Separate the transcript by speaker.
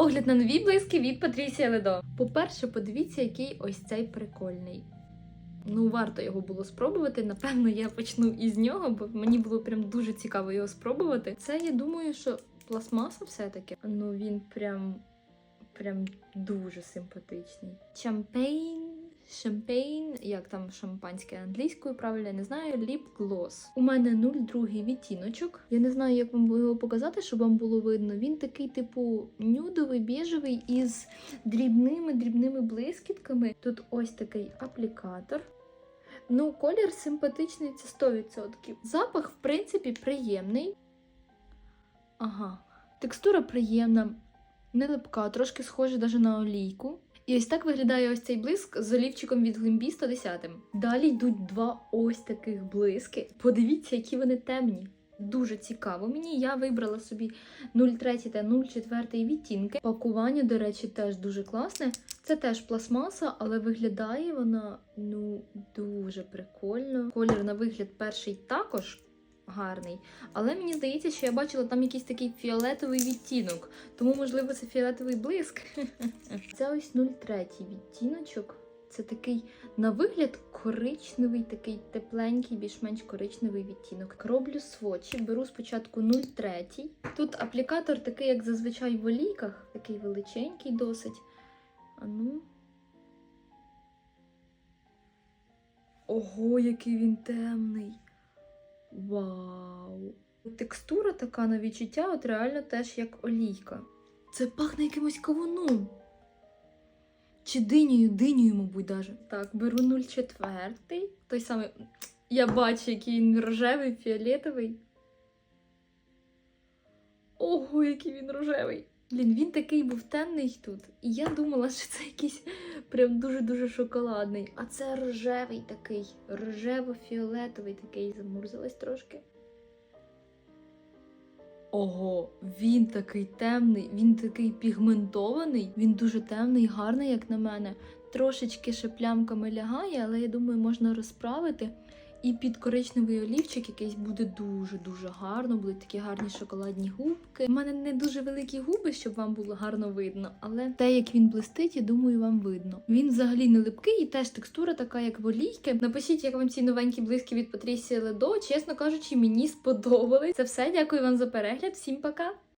Speaker 1: Огляд на нові блиски від Патрісія Ледо. По-перше, подивіться, який ось цей прикольний. Ну, варто його було спробувати. Напевно, я почну із нього, бо мені було прям дуже цікаво його спробувати. Це я думаю, що пластмаса все-таки. Ну він прям прям дуже симпатичний. Чампейн. Шампейн, як там шампанське англійською, правильно я не знаю, ліп глос. У мене 0,2 відтіночок. Я не знаю, як вам його показати, щоб вам було видно. Він такий, типу, нюдовий, біжевий із дрібними дрібними блискітками. Тут ось такий аплікатор. Ну, колір симпатичний, це 100%. Запах, в принципі, приємний. Ага. Текстура приємна, не липка, трошки схожа навіть на олійку. І ось так виглядає ось цей блиск з олівчиком від Глимбі 110. Далі йдуть два ось таких блиски. Подивіться, які вони темні. Дуже цікаво мені. Я вибрала собі 03 та 04 відтінки. Пакування, до речі, теж дуже класне. Це теж пластмаса, але виглядає вона ну дуже прикольно. Колір на вигляд перший також гарний. Але мені здається, що я бачила там якийсь такий фіолетовий відтінок. Тому, можливо, це фіолетовий блиск. Це ось 03 відтіночок. Це такий на вигляд коричневий, такий тепленький, більш-менш коричневий відтінок. Роблю свочі, беру спочатку 03. Тут аплікатор такий, як зазвичай в олійках, такий величенький досить. А ну. Ого, який він темний. Вау! Текстура така на відчуття, от реально теж як олійка. Це пахне якимось кавуном. Чи динею, динею, мабуть, даже. Так, беру 04. Той самий. Я бачу, який він рожевий, фіолетовий. Ого, який він рожевий. Блін, він такий був темний тут. І я думала, що це якийсь прям дуже-дуже шоколадний. А це рожевий такий, рожево-фіолетовий такий, замурзилась трошки. Ого, він такий темний, він такий пігментований, він дуже темний, гарний, як на мене. Трошечки ще плямками лягає, але я думаю, можна розправити. І під коричневий олівчик якийсь буде дуже-дуже гарно, будуть такі гарні шоколадні губки. У мене не дуже великі губи, щоб вам було гарно видно, але те, як він блистить, я думаю, вам видно. Він взагалі не липкий і теж текстура така, як в олійки. Напишіть, як вам ці новенькі блиски від Патрісії Ледо. Чесно кажучи, мені сподобались. Це все. Дякую вам за перегляд. Всім пока!